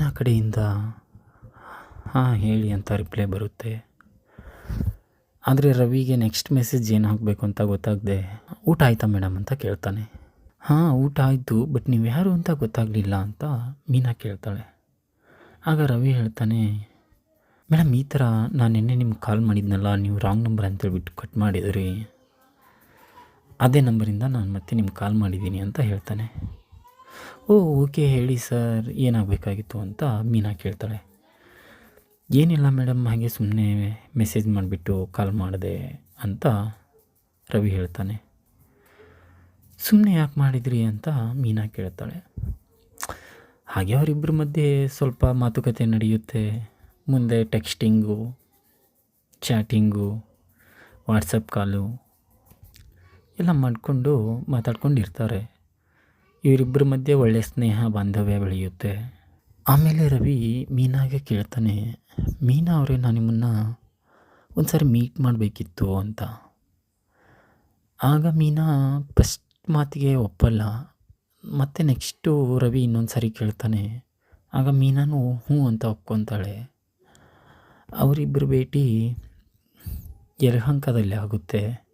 ಮೀನಾ ಕಡೆಯಿಂದ, ಹಾಂ, ಹೇಳಿ ಅಂತ ರಿಪ್ಲೈ ಬರುತ್ತೆ. ಆದರೆ ರವಿಗೆ ನೆಕ್ಸ್ಟ್ ಮೆಸೇಜ್ ಏನು ಹಾಕಬೇಕು ಅಂತ ಗೊತ್ತಾಗದೆ, ಊಟ ಆಯಿತಾ ಮೇಡಮ್ ಅಂತ ಕೇಳ್ತಾನೆ. ಹಾಂ, ಊಟ ಆಯಿತು ಬಟ್ ನೀವು ಯಾರು ಅಂತ ಗೊತ್ತಾಗಲಿಲ್ಲ ಅಂತ ಮೀನಾ ಕೇಳ್ತಾಳೆ. ಆಗ ರವಿ ಹೇಳ್ತಾನೆ ಮೇಡಮ್ ಈ ಥರ ನಾನು ನಿನ್ನೆ ನಿಮ್ಗೆ ಕಾಲ್ ಮಾಡಿದ್ನಲ್ಲ, ನೀವು ರಾಂಗ್ ನಂಬರ್ ಅಂತೇಳ್ಬಿಟ್ಟು ಕಟ್ ಮಾಡಿದ್ರಿ. ಅದೇ ನಂಬರಿಂದ ನಾನು ಮತ್ತೆ ನಿಮ್ಗೆ ಕಾಲ್ ಮಾಡಿದ್ದೀನಿ ಅಂತ ಹೇಳ್ತಾನೆ. ಓ, ಓಕೆ, ಹೇಳಿ ಸರ್, ಏನಾಗಬೇಕಾಗಿತ್ತು ಅಂತ ಮೀನಾ ಕೇಳ್ತಾಳೆ. ಏನಿಲ್ಲ ಮೇಡಮ್, ಹಾಗೆ ಸುಮ್ಮನೆ ಮೆಸೇಜ್ ಮಾಡಿಬಿಟ್ಟು ಕಾಲ್ ಮಾಡಿದೆ ಅಂತ ರವಿ ಹೇಳ್ತಾನೆ. ಸುಮ್ಮನೆ ಯಾಕೆ ಮಾಡಿದ್ರಿ ಅಂತ ಮೀನಾ ಕೇಳ್ತಾಳೆ. ಹಾಗೆ ಅವರಿಬ್ಬರ ಮಧ್ಯೆ ಸ್ವಲ್ಪ ಮಾತುಕತೆ ನಡೆಯುತ್ತೆ. ಮುಂದೆ ಟೆಕ್ಸ್ಟಿಂಗು ಚಾಟಿಂಗು ವಾಟ್ಸಪ್ ಕಾಲು ಎಲ್ಲ ಮಾಡಿಕೊಂಡು ಮಾತಾಡ್ಕೊಂಡಿರ್ತಾರೆ. ಇವರಿಬ್ಬರ ಮಧ್ಯೆ ಒಳ್ಳೆಯ ಸ್ನೇಹ, ಬಾಂಧವ್ಯ ಬೆಳೆಯುತ್ತೆ. ಆಮೇಲೆ ರವಿ ಮೀನಾಗೆ ಕೇಳ್ತಾನೆ, ಮೀನಾ ಅವರೇ, ನಾನು ನಿಮ್ಮನ್ನು ಒಂದು ಸಾರಿ ಮೀಟ್ ಮಾಡಬೇಕಿತ್ತು ಅಂತ. ಆಗ ಮೀನಾ ಫಸ್ಟ್ ಮಾತಿಗೆ ಒಪ್ಪಲ್ಲ. ಮತ್ತು ನೆಕ್ಸ್ಟು ರವಿ ಇನ್ನೊಂದು ಸಾರಿ ಕೇಳ್ತಾನೆ, ಆಗ ಮೀನಾನು ಹ್ಞೂ ಅಂತ ಒಪ್ಕೊತಾಳೆ. ಅವರಿಬ್ಬರು ಭೇಟಿ ಯಲಹಂಕದಲ್ಲಿ ಆಗುತ್ತೆ.